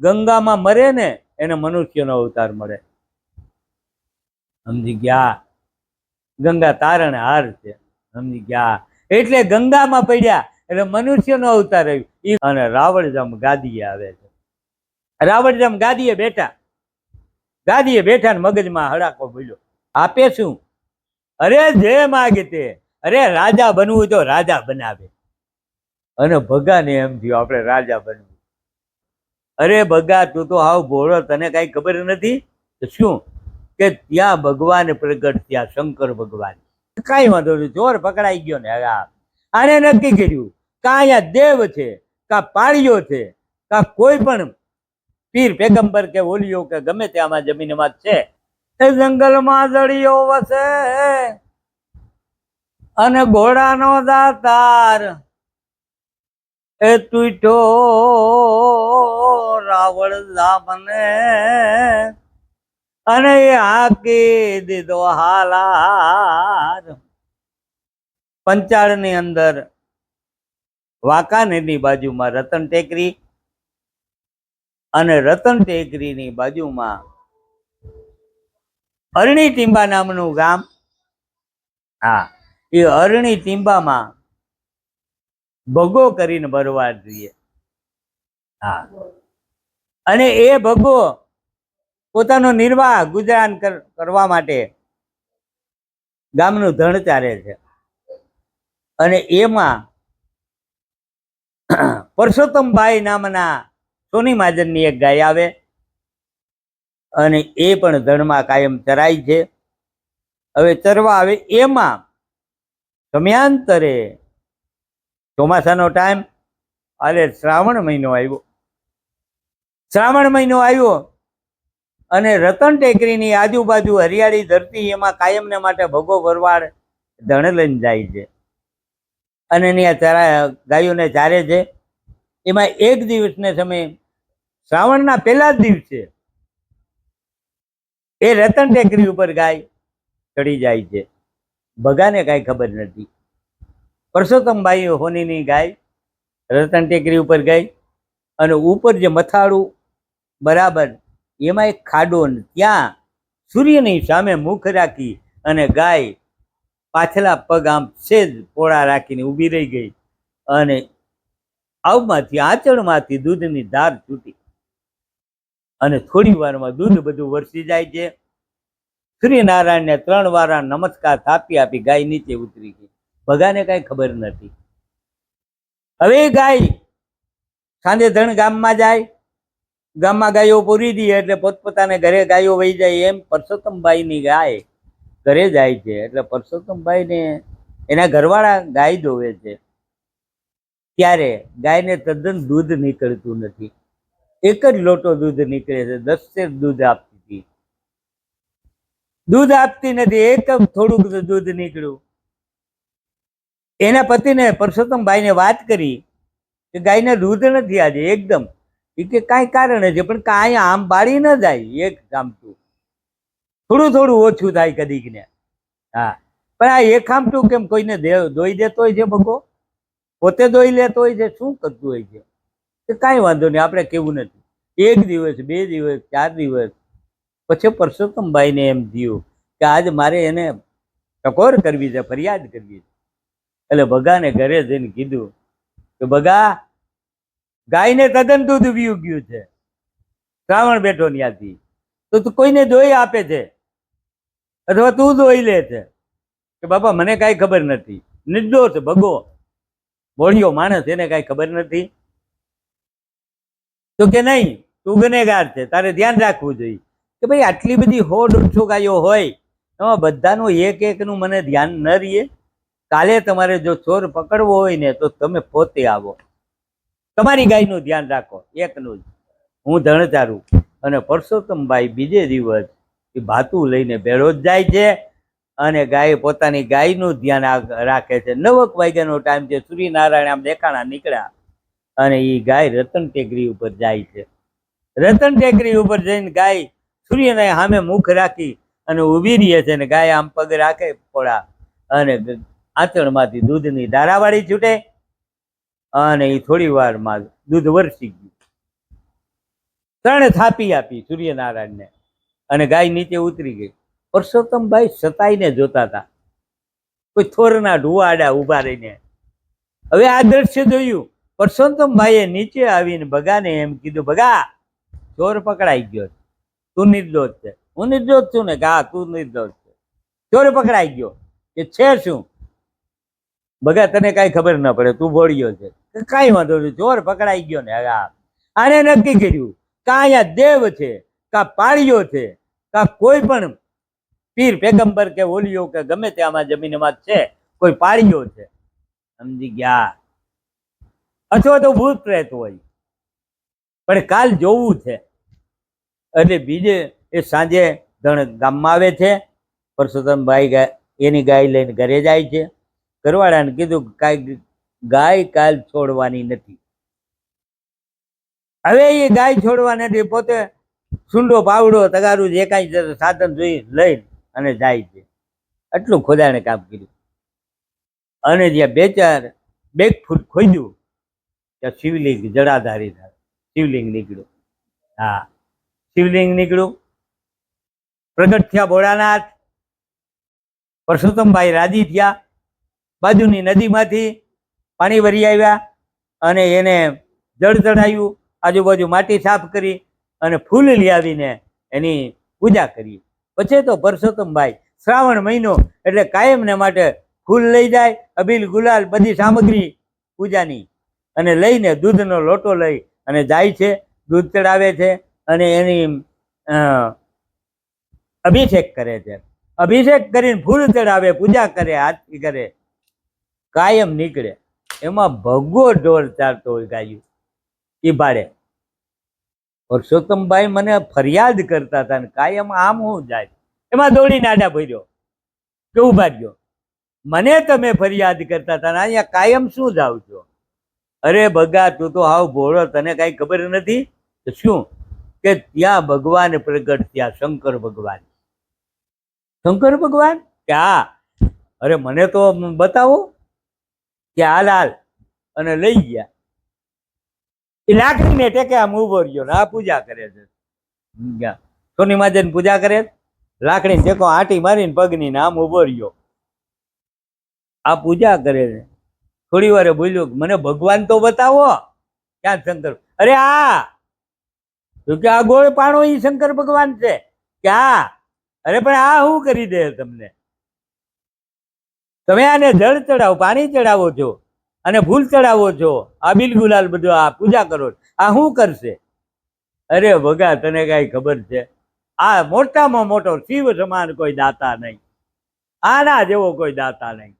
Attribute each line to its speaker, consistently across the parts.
Speaker 1: ગંગામાં મરે ને એને મનુષ્યનો અવતાર મળે. સમજી ગયા? ગંગા તારણ હાર છે. સમજી ગયા? એટલે ગંગામાં પડ્યા, એટલે મનુષ્યનો અવતાર આવ્યો. અને રાવણજામ ગાદીએ આવે છે. રાવણજામ ગાદીએ બેઠા. ગાદીએ બેઠા ને મગજમાં હડાકો બોલ્યો આપે શું? અરે જે માગે તે. અરે રાજા બનવું તો રાજા બનાવે. અને ભગાને એમ થયું, આપણે રાજા બનવું. અરે ભગા તું તો હાવ ભોળો, તને કઈ ખબર નથી? શું? કે ત્યાં ભગવાન પ્રગટ ત્યાં શંકર ભગવાન. કાંઈ વાંધો નહીં ચોર પકડાઈ ગયો ને હવે આને નક્કી કર્યું કા અહીંયા દેવ છે, કા પાળીઓ છે, કા કોઈ પણ પીર પેગંબર કે ઓલિયો કે ગમે તે આમાં જમીનમાં છે. એ જંગલમાં જડીઓ વસે અને ઘોડાનો દાતાર. એ તૂટો રાવણ જામને અને હાકી દીધો હાલાર. પંચાળની અંદર વાંકાનેરની બાજુમાં રતન ટેકરી અને રતન ટેકરીની બાજુમાં અરણી ટીંબા નામનું ગામ. હા, એ અરણી ટીંબામાં ભગો કરીને ભરવા જોઈએ. હા. અને એ ભગો પોતાનો નિર્વાહ ગુજરાન કરવા માટે ગામનું ધણ ચારે છે. અને એમાં પરસોત્તમભાઈ નામના સોની મહાજનની એક ગાય આવે અને એ પણ ધણમાં કાયમ ચરાય છે. હવે ચરવા આવે, એમાં સમયાંતરે ચોમાસાનો ટાઈમ અરે શ્રાવણ મહિનો આવ્યો. શ્રાવણ મહિનો આવ્યો અને રતન ટેકરીની આજુબાજુ હરિયાળી ધરતી એમાં કાયમને માટે ભગો ભરવાડ ધણ લઈને જાય છે. અને એની આ ચરા ગાયોને ચારે છે. એમાં એક દિવસને સમય શ્રાવણના પહેલા જ દિવસે એ રતન ટેકરી ઉપર ગાય ચડી જાય છે. ભગાને કાંઈ ખબર નથી. પરસોત્તમભાઈ હોનીની ગાય રતન ટેકરી ઉપર ગઈ અને ઉપર જે મથાળું બરાબર. એમાં એક ખાડો ત્યાં. સૂર્યની સામે મુખ રાખી અને ગાય પાછલા પગ આમ સેજ પોળા રાખીને ઊભી રહી ગઈ અને આવમાંથી આંચળમાંથી દૂધની ધાર તૂટી. અને થોડી વારમાં દૂધ બધું વરસી જાય છે. સૂર્યનારાયણને ત્રણ વાર નમસ્કાર થાપી આપી ગાય નીચે ઉતરી ગઈ. ભગાને કાંઈ ખબર નથી. હવે ગાય સાંજે ધણ ગામમાં જાય. ગામમાં ગાયો પૂરી દે એટલે પોતપોતાને ઘરે ગાયો વહી જાય એમ. પરસોત્તમભાઈની ગાય ઘરે જાય છે. એટલે પરસોત્તમભાઈને એના ઘરવાળા ગાય ધોવે છે. ત્યારે ગાયને તદ્દન દૂધ નીકળતું નથી. એક જ લોટો દૂધ નીકળે છે. દસ શેર દૂધ આપતી હતી. દૂધ આપતી નથી. એક થોડુંક દૂધ નીકળ્યું. એના પતિને પરસોત્તમભાઈને વાત કરી કે ગાયને દૂધ નથી આજે. એકદમ એ કે કાંઈ કારણ છે પણ કાંઈ આમ બાળી ન જાય, એક ગામટું થોડું થોડું ઓછું થાય કદીક ને. હા. પણ આ એક આમટું કેમ કોઈને દોઈ દેતો હોય છે ભગો? પોતે દોઈ લેતો હોય છે, શું કરતું હોય છે? કે કાંઈ વાંધો નહીં, આપણે કેવું નથી. એક દિવસ, બે દિવસ, ચાર દિવસ. પછી પરસોત્તમભાઈને એમ થયું કે આજ મારે એને ટકોર કરવી છે, ફરિયાદ કરવી છે. એટલે ભગાને ઘરે જઈને કીધું કે ભગા ગાયને તદ્દન દૂધ વીયું ગયું છે. શ્રાવણ બેઠો ત્યાંથી તો તું કોઈને જોઈ આપે છે? અથવા તું જોઈ લે છે? કે બાપા, મને કાંઈ ખબર નથી. નિર્દોષ, ભગો. બોળિયો માણસ, એને કાંઈ ખબર નથી? તો કે નહીં, તું ગુનેગાર છે, તારે ધ્યાન રાખવું જોઈએ. કે ભાઈ, આટલી બધી હો દોઢસો ગાયો હોય, એમાં બધાનું એક એકનું મને ધ્યાન ન રહીએ. કાલે તમારે જો ચોર પકડવો હોય ને, તો તમે પોતે આવો. તમારી ગાયનું ધ્યાન રાખો, એકનું જ. હું ધણચારું અને પરસોત્તમભાઈ બીજે દિવસ એ ભાતું લઈને ભેળો જ જાય છે અને ગાય પોતાની ગાયનું ધ્યાન રાખે છે. નવક વાગ્યાનો ટાઈમ છે, સૂર્યનારાયણ આમ દેખાણા નીકળ્યા અને એ ગાય રતન ટેકરી ઉપર જાય છે. રતન ટેકરી ઉપર જઈને ગાય સૂર્યને સામે મુખ રાખી અને ઊભી રહે છે ને ગાય આમ પગ રાખે પોળા અને આંચણમાંથી દૂધની ધારાવાળી છૂટે અને એ થોડી વારમાં દૂધ વરસી ગયું. ત્રણે થાપી આપી સૂર્યનારાયણને અને ગાય નીચે ઉતરી ગઈ. પરસોત્તમભાઈ સતાઈને જોતા હતા. કોઈ થોરના ઢુવાડા ઊભા રહીને. હવે આ દ્રશ્ય જોયું. પરસોત્તમભાઈએ નીચે આવીને ભગાને એમ કીધું, ભગા, ચોર પકડાઈ ગયો તું નિર્દોષ છે. હું નિર્દોષ છું ને? હા તું નિર્દોષ છે. ચોર પકડાઈ ગયો. કે છે શું? ભગા, તને કાંઈ ખબર ન પડે. તું ભોળ્યો છે. કાંઈ વાંધો નહીં ચોર પકડાઈ ગયો ને હવે આને નક્કી કર્યું કા અહીંયા દેવ છે, કા પાળીઓ છે, કા કોઈ પણ પીર પેગંબર કે ઓલિયો કે ગમે તે આમાં જમીનમાં છે, કોઈ પાળીઓ છે. સમજી ગયા. અથવા તો ભૂત પ્રેત હોય. પણ કાલ જોવું છે. એટલે બીજે એ સાંજે ધણ ગામમાં આવે છે, પરસોત્તમભાઈ ભાઈ એની ગાય લઈને ઘરે જાય છે. ઘરવાળાને કીધું કાંઈ ગાય કાલ છોડવાની નથી. હવે એ ગાય છોડવા નથી પોતે સુંડો પાવડો તગારું જે કાંઈ સાધન જોઈ લઈ અને જાય છે. આટલું ખોદાણે કામ કર્યું. અને જ્યાં બે ચાર બે ફૂટ ખોદ્યું, ત્યાં શિવલિંગ જડાધારી થાય. શિવલિંગ નીકળ્યું. હા, શિવલિંગ નીકળ્યું. પ્રગટ થયા ભોળાનાથ. પરસોત્તમભાઈ રાજી થયા. બાજુની નદીમાંથી પાણી ભરી આવ્યા અને એને જળ ચઢાવ્યું આજુબાજુ માટી સાફ કરી અને ફૂલ લઈ આવીને એની પૂજા કરી. પછી તો પરસોત્તમભાઈ શ્રાવણ મહિનો એટલે કાયમને માટે ફૂલ લઈ જાય, અભિલ, ગુલાલ બધી સામગ્રી પૂજાની અને લઈને દૂધનો લોટો લઈ અને જાય છે, દૂધ ચડાવે છે અને એની અભિષેક કરે છે. અભિષેક કરીને ફૂલ ચડાવે, પૂજા કરે આરતી કરે, કાયમ નીકળે. એમાં ભગવો ઢોર ચાલતો હોય ગાયું. એ ભાડે. પરસોત્તમભાઈ મને ફરિયાદ કરતા હતા ને કાયમ આમ હું જાય. એમાં દોડી નાડા ભર્યો. કે ઊભા રહ્યો. મને તમે ફરિયાદ કરતા હતા અહીંયા કાયમ શું જાવ છો? અરે ભગા તું તો હાવ ભોળો, તને કાંઈ ખબર નથી? તો શું? કે ત્યાં ભગવાન પ્રગટ થયા, શંકર ભગવાન. શંકર ભગવાન? કે હા અરે મને તો બતાવો. કે હાલ હાલ. અને લઈ ગયા. એ લાકડીને ટેકે આમ ઊભો રહ્યો ને, આ પૂજા કરે છે. સોની માજન પૂજા કરે છે. લાકડીને ટેકો, આંટી મારીને પગની ને આમ ઊભો રહ્યો. આ પૂજા કરે છે. થોડી વારે બોલ્યો મને ભગવાન તો બતાવો. ક્યાં શંકર? અરે આ. તો કે, આ ગોળ પાણો એ શંકર ભગવાન છે. કે આ અરે, પણ આ શું કરી દે તમને? તમે આને જળ ચડાવો, પાણી ચડાવો છો અને ફૂલ ચડાવો છો. આ બિલ ગુલાલ બધું આ પૂજા કરો. આ શું કરશે? અરે ભગા, તને કાંઈ ખબર છે? આ મોટામાં મોટો શિવ સમાન કોઈ દાતા નહીં. આના જેવો કોઈ દાતા નહીં.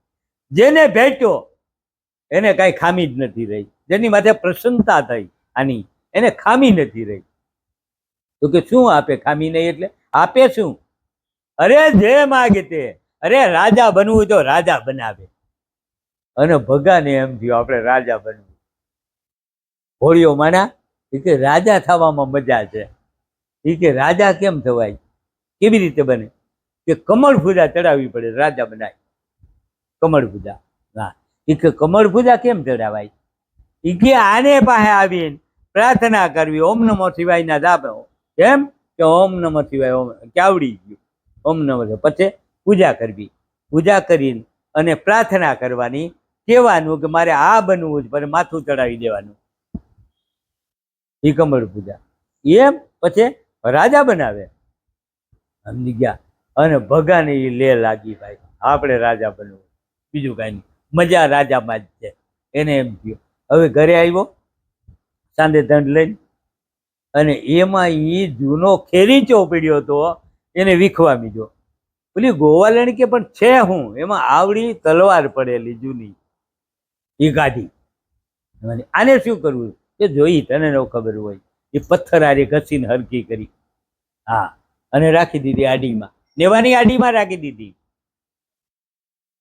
Speaker 1: જેને ભેટ્યો, એને કાંઈ ખામી જ નથી રહી. જેની માથે પ્રસન્નતા થઈ આની, એને ખામી નથી રહી. તો કે શું આપે ખામી નહીં એટલે? આપે શું? અરે જે માગે તે. અરે રાજા બનવું તો રાજા બનાવે. અને ભગાને એમ થયું, આપણે રાજા બનવું. હોળીઓ માના એ કે રાજા થવામાં મજા છે. એ કે રાજા કેમ થવાય? કેવી રીતે બને? કે કમળ પૂજા ચડાવવી પડે, રાજા બનાય. કમળ પૂજા હા. એ કે કમળ પૂજા કેમ ચડાવાય? એ કે આને પાસે આવીને પ્રાર્થના કરવી, ઓમ નમો શિવાયના જાપ કેમ કે ઓમ નમો શિવાય, ઓમ કે આવડી ગયું. ઓમ નમો પછી? પૂજા કરવી, પૂજા કરીને અને પ્રાર્થના કરવાની, કહેવાનું કે મારે આ બનવું જ પણ માથું ચડાવી દેવાનું. એ કમળ પૂજા. એમ પછી રાજા બનાવે. સમજી ગયા? અને ભગાને એ લે લાગી ભાઈ, આપણે રાજા બનવું. બીજું કાંઈ નહીં. મજા રાજામાં જ છે. એને એમ થયું, હવે ઘરે આવ્યો? સાંજે દંડ લઈને? અને એમાં એ જૂનો ખેરીચો પડ્યો હતો એને વીખવા મીધો પેલી ગોવાલણી કે પણ છે હું? એમાં આવડી તલવાર પડેલી જૂની એ ગાડી આને શું કરવું? એ જોઈ તને ન ખબર હોય. એ પથ્થર આરે ઘસીને હરકી કરી. હા, અને રાખી દીધી આડીમાં. નેવાની આડીમાં રાખી દીધી.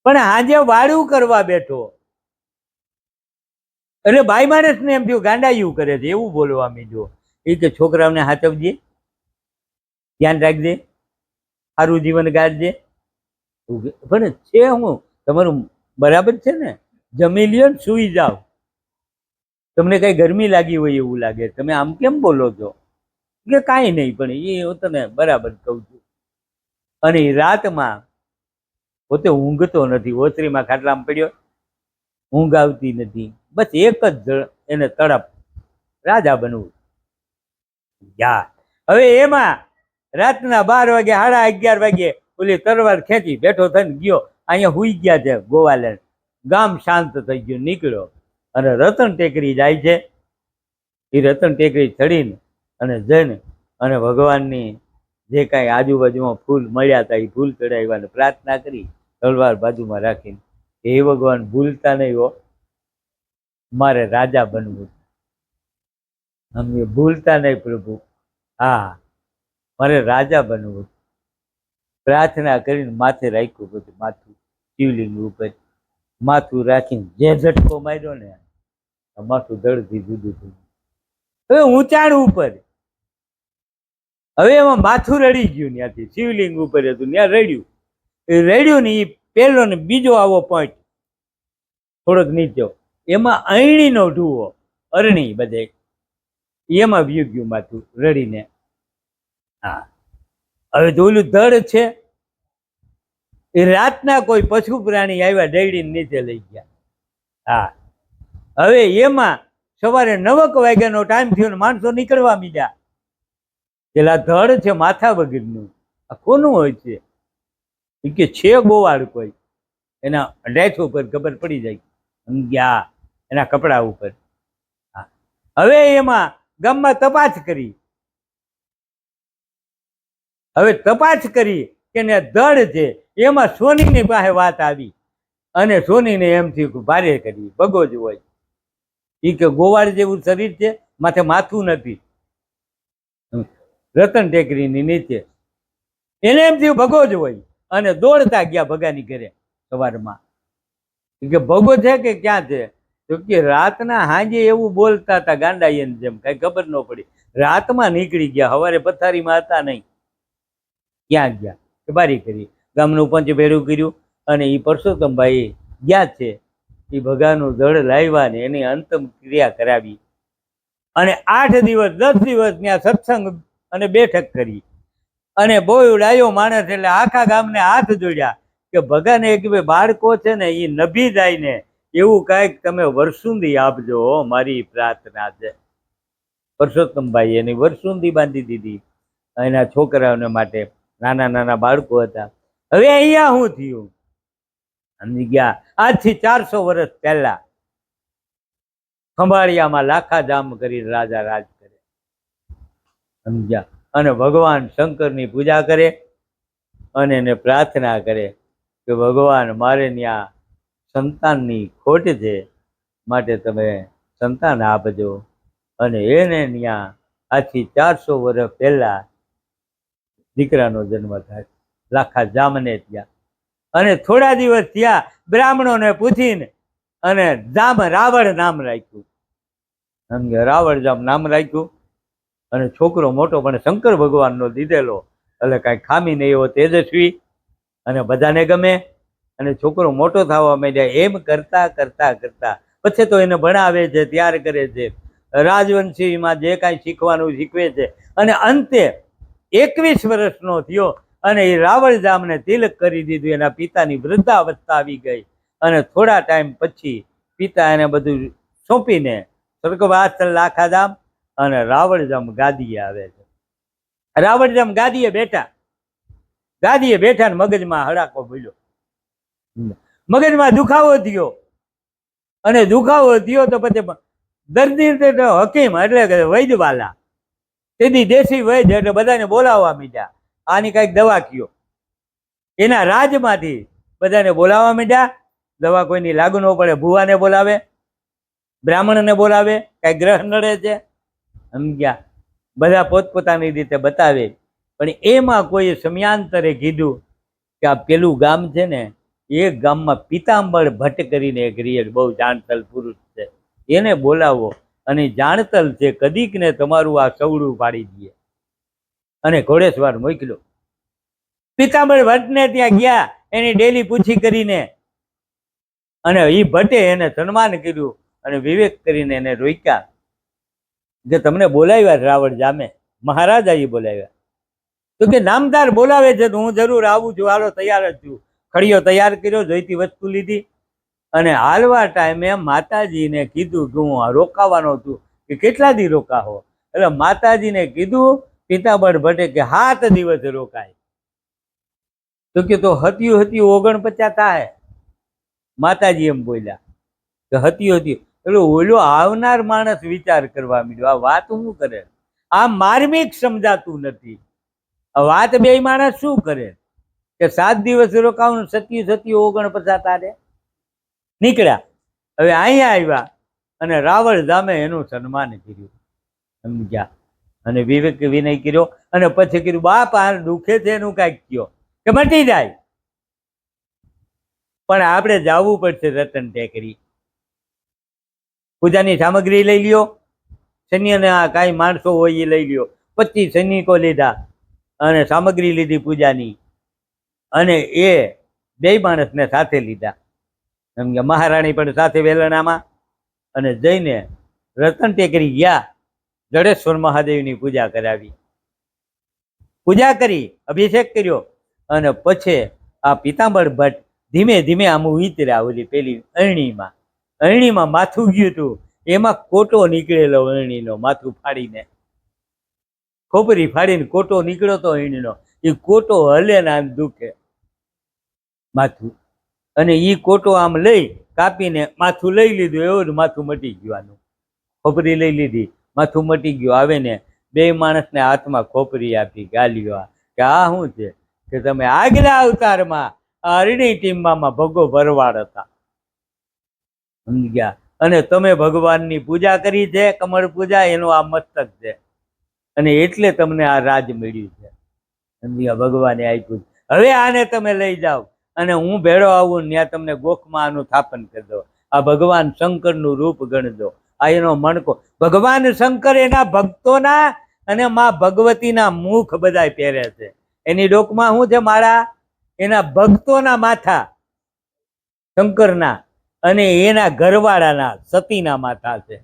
Speaker 1: પણ આજે વાળું કરવા બેઠો. એટલે ભાઈ માણસને એમ થયું, ગાંડાયું કરે છે. એવું બોલવા જો એ કે, છોકરાઓને હાચવજે. ધ્યાન રાખજે. સારું જીવન ગાળજે. પણ છે હું, તમારું બરાબર છે ને? જમી લ્યો ને સુઈ જાઓ. તમને કઈ ગરમી લાગી હોય એવું લાગે. તમે આમ કેમ બોલો છો? કે કાંઈ નહીં, પણ એ હું તને બરાબર કહું છું. અને રાતમાં, પોતે ઊંઘતો નથી ઓસરીમાં ખાટલામાં પડ્યો. ઊંઘ આવતી નથી. બસ એક જ એને તડપ. રાજા બનવું. યા હવે એમાં રાતના બાર વાગે, સાડા અગિયાર વાગે ઓલી તરવાર ખેંચી બેઠો થઈને ગયો. અહીંયા હુઈ ગયા છે ગોવાલેન્ડ ગામ શાંત થઈ ગયું, નીકળ્યો. અને રતન ટેકરી જાય છે. એ રતન ટેકરી ચડીને અને જઈને અને ભગવાનની જે કાંઈ આજુબાજુમાં ફૂલ મળ્યા હતા એ ફૂલ ચડાવ્યા અને પ્રાર્થના કરી, તલવાર બાજુમાં રાખીને, હે ભગવાન, ભૂલતા નહીં હો. મારે રાજા બનવું. અમે ભૂલતા નહીં પ્રભુ. હા મારે રાજા બનવું. પ્રાર્થના કરીને માથે રાખ્યું બધું, માથું શિવલિંગ ઉપર, માથું રાખીને જે ઝટકો માર્યો ને માથું દળથી જુદું થયું હવે ઊંચાણ ઉપર. હવે એમાં માથું રડી ગયું ત્યાંથી, શિવલિંગ ઉપર હતું, ત્યાં રડ્યું. એ રડ્યું ને એ પહેલો ને બીજો આવો પોઈન્ટ. થોડોક નીચો. એમાં અયણીનો ઢૂવો અરણી બધે. એમાં વ્યુ ગયું માથું રડીને. હા. હવે જોયેલું ધડ છે, એ રાતના કોઈ પશુ પ્રાણી આવ્યા ડેડીને નીચે લઈ ગયા. હા. હવે એમાં સવારે નવક વાગ્યાનો ટાઈમ થયો ને માણસો નીકળવા મીડ્યા. પેલા ધડ છે માથા વગરનું. આ કોનું હોય છે? એ કે છે ગોવાળ કોઈ. એના ડેથ ઉપર ખબર પડી જાય. ગયા એના કપડા ઉપર. હા. હવે એમાં ગામમાં તપાસ કરી. હવે તપાસ કરી કે ને દળ છે એમાં સોનીની પાસે વાત આવી. અને સોનીને એમ થયું ભારે કરી બગો જ હોય. એ કે ગોવાળ જેવું શરીર છે, માથે માથું નથી. રતન ટેકરીની નીચે. એને એમ થયું ભગો જ હોય. અને દોડતા ગયા ભગાની ઘરે સવારમાં. કે ભગો છે કે ક્યાં છે? તો કે રાતના હાંજે એવું બોલતા હતા ગાંડાઈયન જેમ, કઈ ખબર ન પડી. રાતમાં નીકળી ગયા સવારે પથારીમાં હતા નહીં. ક્યાં ગયા? કે બારી કરી. ગામનું પંચ ભેરું કર્યું અને એ પરસોત્તમભાઈ ગયા છે. એ ભગાનું દળ લાવ્યા ને એની અંતમ ક્રિયા કરાવી. અને આઠ દિવસ, દસ દિવસ ત્યાં સત્સંગ અને બેઠક કરી. અને બહુ ડાયો માણસ એટલે આખા ગામને હાથ જોડ્યા કે ભગવાન એક બે બાળકો છે ને એ નભી જાય ને, એવું કાંઈક તમે વરસુંદી આપજો મારી પ્રાર્થના છે. પરસોત્તમભાઈ એની વરસુંદી બાંધી દીધી એના છોકરાઓને માટે. નાના નાના બાળકો હતા. હવે અહીંયા શું થયું? સમજી ગયા? આજથી ચારસો વર્ષ પહેલા ખંભાળિયામાં લાખા જામ કરી રાજા રાજ કરે. સમજ્યા અને ભગવાન શંકરની પૂજા કરે અને એને પ્રાર્થના કરે કે ભગવાન મારે ત્યાં સંતાનની ખોટ છે, માટે તમે સંતાન આપજો. અને એને ત્યાં આથી ચારસો વર્ષ પહેલા દીકરાનો જન્મ થાય. લાખા જામને ત્યાં અને થોડા દિવસ ત્યાં બ્રાહ્મણોને પૂછીને અને જામ રાવણ નામ રાખ્યું. સમજ્યા રાવણ જામ નામ રાખ્યું. અને છોકરો મોટો પણ શંકર ભગવાનનો દીધેલો. એટલે કાંઈ ખામી નહીં એવો તેજસ્વી. અને બધાને ગમે. અને છોકરો મોટો થવા માંડ્યા. એમ કરતા કરતા કરતા. પછી તો એને ભણાવે છે, તૈયાર કરે છે. રાજવંશીમાં જે કાંઈ શીખવાનું શીખવે છે. અને અંતે એકવીસ વર્ષનો થયો અને એ રાવળ જામને તિલક કરી દીધું. એના પિતાની વૃદ્ધાવસ્થા આવી ગઈ અને થોડા ટાઈમ પછી પિતા એને બધું સોંપીને સ્વર્ગવાસ લાખાધામ અને રાવળજામ ગાદીએ આવે છે. રાવળજામ ગાદીએ બેઠા. ગાદીએ બેઠા ને મગજમાં હડાકો ભૂલ્યો. મગજમાં દુખાવો થયો. અને દુખાવો થયો તો પછી દર્દી હકીમ એટલે કે વૈદ્યવાલા તેથી દેશી વૈદ્ય એટલે બધાને બોલાવવા મીડ્યા. આની કાંઈક દવા કયો. એના રાજમાંથી બધાને બોલાવવા મીડ્યા. દવા કોઈની લાગુ ન પડે, ભુવાને બોલાવે, બ્રાહ્મણને બોલાવે, કાંઈ ગ્રહ નડે છે. સમજ્યા? બધા પોતપોતાની રીતે બતાવે. પણ એમાં કોઈ સમયાંતરે કીધું કે આ પેલું ગામ છે ને, એ ગામમાં પિતાંબર ભટ્ટ કરીને એક રિયલ બહુ જાણતલ પુરુષ છે. એને બોલાવો. અને જાણતલ છે, કદીક ને તમારું આ સવડું પાડી દઈએ. અને ઘોડેસવાર મોકલ્યો. પિતાંબર ભટ્ટને ત્યાં ગયા, એની ડેલી પૂછી કરીને. અને એ ભટ્ટે એને સન્માન કર્યું અને વિવેક કરીને એને રોક્યા. કે તમને બોલાવ્યા રાવણ જામે, મહારાજા એ બોલાવ્યા. તો કે નામદાર બોલાવે છે તો હું જરૂર આવું છું, હાલો તૈયાર જ છું. ખડીયો તૈયાર કર્યો, જોઈતી વસ્તુ લીધી. અને હાલવા ટાઈમે માતાજીને કીધું કે હું રોકાવાનો છું કે કેટલા દી રોકાવો એટલે માતાજીને કીધું, પિતાબળ ભટ્ટે કે સાત દિવસ રોકાય. તો કે તો હત્યું હત્યું ઓગણપચાસ થાય. માતાજી એમ બોલ્યા. કે હત્યું હત્યું. એટલે ઓલો આવનાર માણસ વિચાર કરવા માંડ્યો, આ વાત શું કરે? આ માર્મિક સમજાતું નથી. આ વાત બે માણસ શું કરે? કે સાત દિવસ રોકાવાનું, સત્યું સત્યું ઓગણપચાસ તારે? નીકળ્યા. હવે અહીંયા આવ્યા અને રાવળ ધામે એનું સન્માન કર્યું. સમજ્યા? અને વિવેક વિનય કર્યો અને પછી કીધું બાપ, આ દુખે છે એનું કાંઈક કયો કે મટી જાય. પણ આપણે જવું પડશે રતન ટેકરી. પૂજાની સામગ્રી લઈ લ્યો. સૈન્ય અને આ કાંઈ માણસો હોય એ લઈ લ્યો. પચીસ સૈનિકો લીધા અને સામગ્રી લીધી પૂજાની. અને એ બે માણસને સાથે લીધા. એમ કે મહારાણી પણ સાથે વેલણામાં અને જઈને રતન ટેકરી ગયા, જડેશ્વર મહાદેવની પૂજા કરાવી. પૂજા કરી, અભિષેક કર્યો અને પછી આ પિતાંબર ભટ્ટ ધીમે ધીમે આમ ઉતર્યા ઓલી પેલી અરણીમાં. અરણીમાં માથું ગયું હતું, એમાં કોટો નીકળેલો અરણીનો માથું ફાડીને. ખોપરી ફાડીને કોટો નીકળ્યો તો અરણીનો એ કોટો હલે ને આમ દુખે. માથું અને એ કોટો આમ લઈ કાપીને માથું લઈ લીધું, એવું જ માથું મટી ગયું આનું. ખોપરી લઈ લીધી, માથું મટી ગયું. આવે ને બે માણસને હાથમાં ખોપરી આપી, ગાલીઓ કે આ શું છે? કે તમે આગલા અવતારમાં અરણી ટીમમાં ભગો ભરવાડ હતા સમજી ગયા? અને તમે ભગવાનની પૂજા કરી છે, કમળ પૂજા, એનું આ મસ્તક છે. અને એટલે તમને આ રાજ મળ્યું છે. સમજી ગયા? ભગવાને આપ્યું. હવે આને તમે લઈ જાઓ. અને હું ભેળો આવું ત્યાં તમને ગોખમાં આનું સ્થાપન કરી દો આ ભગવાન શંકરનું રૂપ ગણજો આ એનો મણકો. ભગવાન શંકર એના ભક્તોના અને માં ભગવતીના મુખ બધા પહેરે છે. એની ડોકમાં શું છે મારા એના ભક્તોના માથા શંકરના અને એના ઘરવાળાના સતીના માથા છે.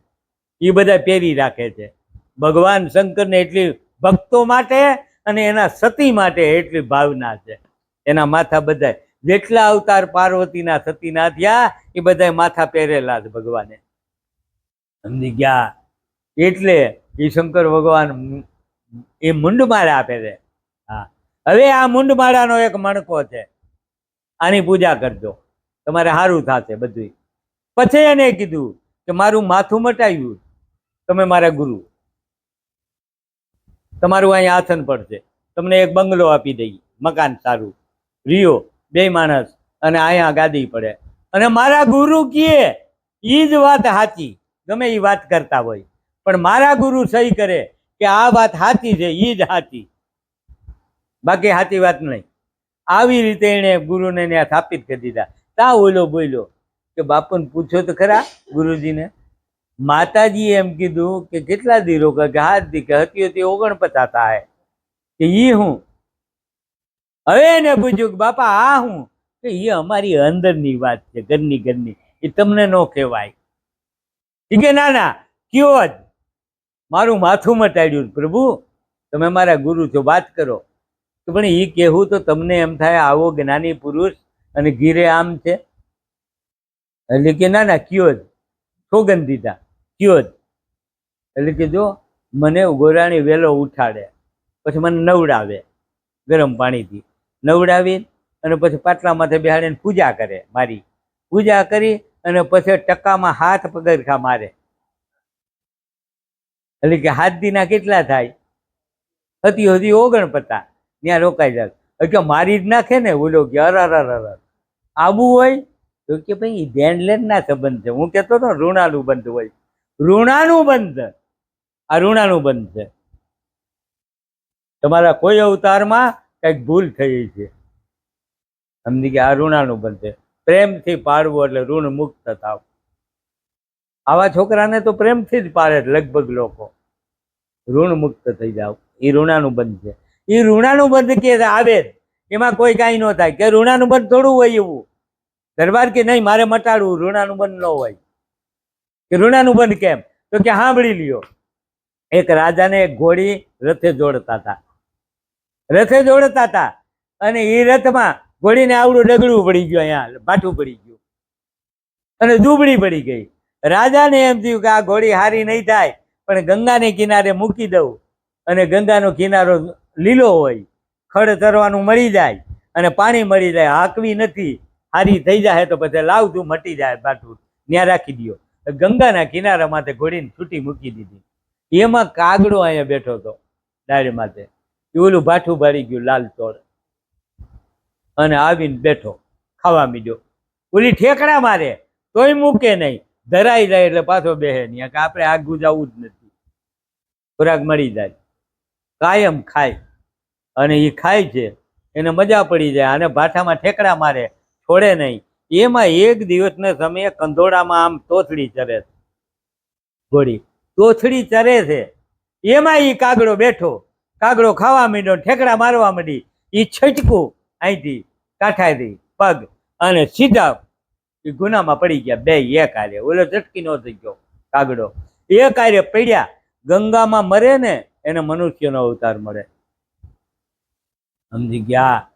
Speaker 1: એ બધા પહેરી રાખે છે. ભગવાન શંકરને એટલી ભક્તો માટે અને એના સતી માટે એટલી ભાવના છે. એના માથા બધા જેટલા અવતાર પાર્વતીના સતીના થયા, એ બધા માથા પહેરેલા છે ભગવાને. સમજી ગયા? એટલે એ શંકર ભગવાન એ મુંડમાળા આપે છે. હા. હવે આ મુંડમાળાનો એક મણકો છે. આની પૂજા કરજો. તમારે સારું થશે બધું પછી એને કીધું કે મારું માથું મટાવ્યું તમે મારા ગુરુ. તમારું અહીંયા આસન પડશે. તમને એક બંગલો આપી દઈએ મકાન સારું. રિયો બે માણસ અને અહીંયા ગાદી પડે. અને મારા ગુરુ કીએ એ જ વાત સાચી ગમે એ વાત કરતા હોય. પણ મારા ગુરુ સહી કરે કે આ વાત સાચી છે એ જ સાચી બાકી સાચી વાત નહીં. આવી રીતે એણે ગુરુને ત્યાં સ્થાપિત કરી દીધા. તા ઓલો બોલ્યો કે, બાપુને પૂછો તો ખરા ગુરુજીને. માતાજીએ એમ કીધું કે, કેટલા દી કે હાથ દી કે હતી હતી ઓગણપચાસ થાય. કે એ હું? હવે એને પૂછ્યું કે, બાપા, આ હું? કે એ અમારી અંદરની વાત છે, ઘરની ઘરની. એ તમને ન કહેવાય. કે, ના ના, કયો જ. મારું માથું મટાડ્યું પ્રભુ. તમે મારા ગુરુ છો, વાત કરો. પણ એ કહેવું તો તમને એમ થાય, આવો જ્ઞાની પુરુષ અને ઘીરે આમ છે. એટલે કે, ના ના, કયો જ. સોગંદ દીધા. કયો જ. એટલે કે, જો, મને ગોરાણી વહેલો ઉઠાડે, પછી મને નવડાવે ગરમ પાણીથી. નવડાવી અને પછી પાટલા માથે બેહાડીને પૂજા કરે મારી. પૂજા કરી અને પછી ટકામાં હાથ પગરખા મારે. એટલે કે હાથ દીના કેટલા થાય? હતી હતી ઓગણપતા ત્યાં રોકાઈ જાય કે મારી જ નાખે ને, ઓલો કે અર અર આવું હોય તો કે ભાઈ ધ્યાન ના સંબંધ છે. હું કહેતો હતો ઋણાનું બંધ હોય. ઋણાનું બંધ. આ ઋણાનું બંધ છે. તમારા કોઈ અવતારમાં કંઈક ભૂલ થઈ છે. સમજી કે આ ઋણાનું બંધ પ્રેમથી પાડવું એટલે ઋણ મુક્ત થાવ. આવા છોકરાને તો પ્રેમથી જ પાડે લગભગ લોકો. ઋણ મુક્ત થઈ જાવ. એ ઋણાનું બંધ છે. એ ઋણાનું બંધ કે આવે એમાં કોઈ કાંઈ ન થાય. કે ઋણાનું બંધ થોડું હોય એવું. દરબાર કે નહીં, મારે મટાડવું. ઋણાનું બંધ ન હોય. કે ઋણાનું બંધ કેમ? તો કે સાંભળી લ્યો. એક રાજાને એક ઘોડી રથે જોડતા હતા. રથે જોડતા હતા. અને એ રથમાં ઘોડીને આવડું ડગડું પડી ગયું અહીંયા, ભાઠું પડી ગયું. અને દુબળી પડી ગઈ. રાજાને એમ થયું કે આ ઘોડી હારી નહીં થાય, પણ ગંગાને કિનારે મૂકી દઉં. અને ગંગાનો કિનારો લીલો હોય, ખડ તરવાનું મળી જાય, અને પાણી મળી જાય, હાંકવી નથી. હારી થઈ જાય તો પછી લાવ તું મટી જાય ભાઠું. ત્યાં રાખી દ્યો. ગંગાના કિનારા માથે ઘોડીને છૂટી મૂકી દીધી. એમાં કાગડો અહીંયા બેઠો હતો ડાયરી માથે. એ ઓલું ભાઠું ભરી ગયું લાલ ચોળ. અને આવીને બેઠો, ખાવા મીડ્યો. ઓલી ઠેકડા મારે, તોય મૂકે નહીં. ધરાઈ જાય એટલે પાછો બેહે નહીં. કે આપણે આગું જવું જ નથી. ખોરાક મળી જાય. કાયમ ખાય. અને એ ખાય છે. એને મજા પડી જાય. અને ભાઠામાં ઠેકડા મારે, છોડે નહીં. એમાં એક દિવસના સમયે કંધોડામાં આમ તોથડી ચરે છે. ઘોડી તોથડી ચરે છે. એમાં એ કાગડો બેઠો. કાગડો ખાવા માંડ્યો ઠેકડા મારવા માંડી. એ છટકું અહીંથી કાંઠાથી પગ અને સીધા એ ગુનામાં પડી ગયા. બે, એક આરે ઓલો ઝટકી નો થઈ ગયો કાગડો એક આરે પડ્યા. ગંગામાં મરે ને એને મનુષ્યનો અવતાર મળે. સમજી ગયા.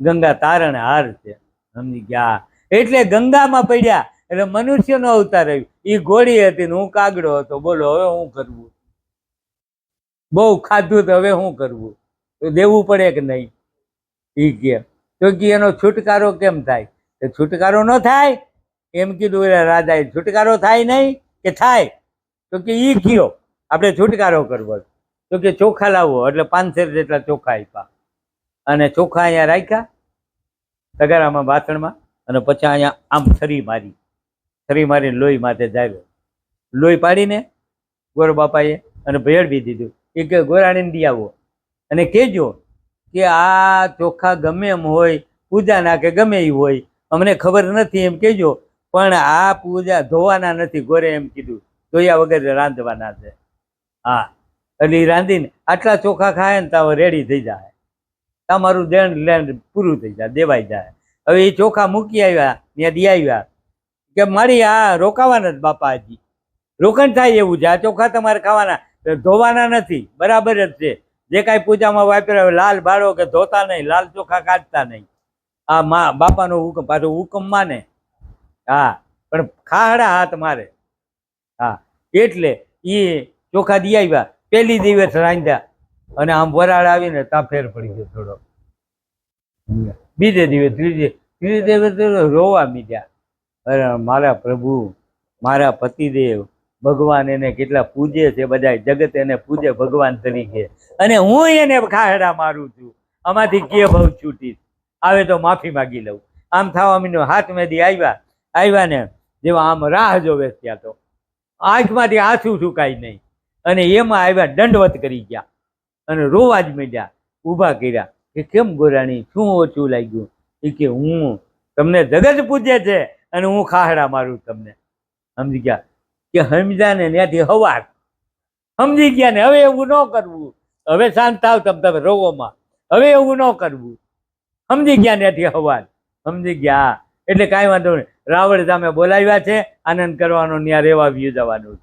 Speaker 1: ગંગા તારણ હાર છે. સમજી ગયા. એટલે ગંગામાં પડ્યા. એટલે મનુષ્યનો અવતાર આવ્યો. એ ઘોડી હતી ને હું કાગડો હતો. બોલો, હવે હું કરવું? બહુ ખાધું તો હવે શું કરવું? તો દેવું પડે કે નહીં? એ કે, તો કે એનો છુટકારો કેમ થાય? તો છુટકારો ન થાય? એમ કીધું એટલે રાજાએ, છુટકારો થાય નહીં કે થાય? તો કે એ કયો, આપણે છુટકારો કરવો તો કે, ચોખા લાવો. એટલે પાંચસેર જેટલા ચોખા આપ્યા. અને ચોખા અહીંયા રાખ્યા, તગારામાં, વાસણમાં, અને પછી અહીંયા આમ છરી મારી છરી મારીને લોહી માથે જાવ્યો લોહી પાડીને ગોર બાપાએ અને ભેળવી દીધું. એ કે ગોરાણીને આવો. અને કહેજો કે આ ચોખા ગમે એમ હોય, પૂજા ના કે ગમે એ હોય, અમને ખબર નથી એમ કહેજો. પણ આ પૂજા ધોવાના નથી ગોરે એમ કીધું. ધોયા વગર રાંધવાના છે. હા, એટલે રાંધીને આટલા ચોખા ખાય ને તો રેડી થઈ જાય. તમારું દેણ લેણ પૂરું થઈ જાય, દેવાઈ જાય. હવે એ ચોખા મૂકી આવ્યા, ત્યાં દી આવ્યા. કે મારી આ રોકાવાના જ બાપા હજી. રોકાણ થાય એવું છે. આ ચોખા તમારે ખાવાના. ધોવાના નથી, બરાબર જ છે. જે કાંઈ પૂજામાં વાપર્યા હોય, લાલ બાળો કે ધોતા નહીં, લાલ ચોખા કાઢતા નહીં. આ મા, બાપાનો હુકમ, પાછો હુકમ માને. હા, પણ ખાહડા હાથ મારે. હા, એટલે એ ચોખા દી આવ્યા પેલી દિવસ રાંધ્યા અને આમ વરાળ આવીને ત્યાં ફેર પડી ગયો થોડો. બીજે દિવસ, ત્રીજે ત્રીજે દિવસ તો રોવા મીડ્યા. અરે મારા પ્રભુ, મારા પતિદેવ ભગવાન એને કેટલા પૂજે છે બધા જગત એને પૂજે ભગવાન તરીકે. અને હું એને ખાહડા મારું છું. આમાંથી કે ભાવ છૂટી. આવે તો માફી માગી લઉં. આમ થવા હાથ મેદી આવ્યા આવ્યા ને જેવા આમ રાહ જોવે ત્યાં તો. આંખમાંથી આંસુ સુકાય નહીં. અને એમાં આવ્યા દંડવત કરી ગયા. અને રોવા જ મળ્યા ઊભા કર્યા. કે કેમ ગોરાણી, શું ઓછું લાગ્યું? એ કે હું તમને જગત પૂજે છે અને હું ખાહડા મારું તમને. સમજી ગયા? કે સમજા ને ત્યાંથી હવાર. સમજી ગયા ને હવે એવું ન કરવું. હવે શાંત થાવ તમ તમે રોગોમાં. હવે એવું ન કરવું. સમજી ગયા ત્યાંથી હવાર. સમજી ગયા. એટલે કાંઈ વાંધો નહીં. રાવણ સામે બોલાવ્યા છે. આનંદ કરવાનો ત્યાં રહેવા વ્યૂ જવાનું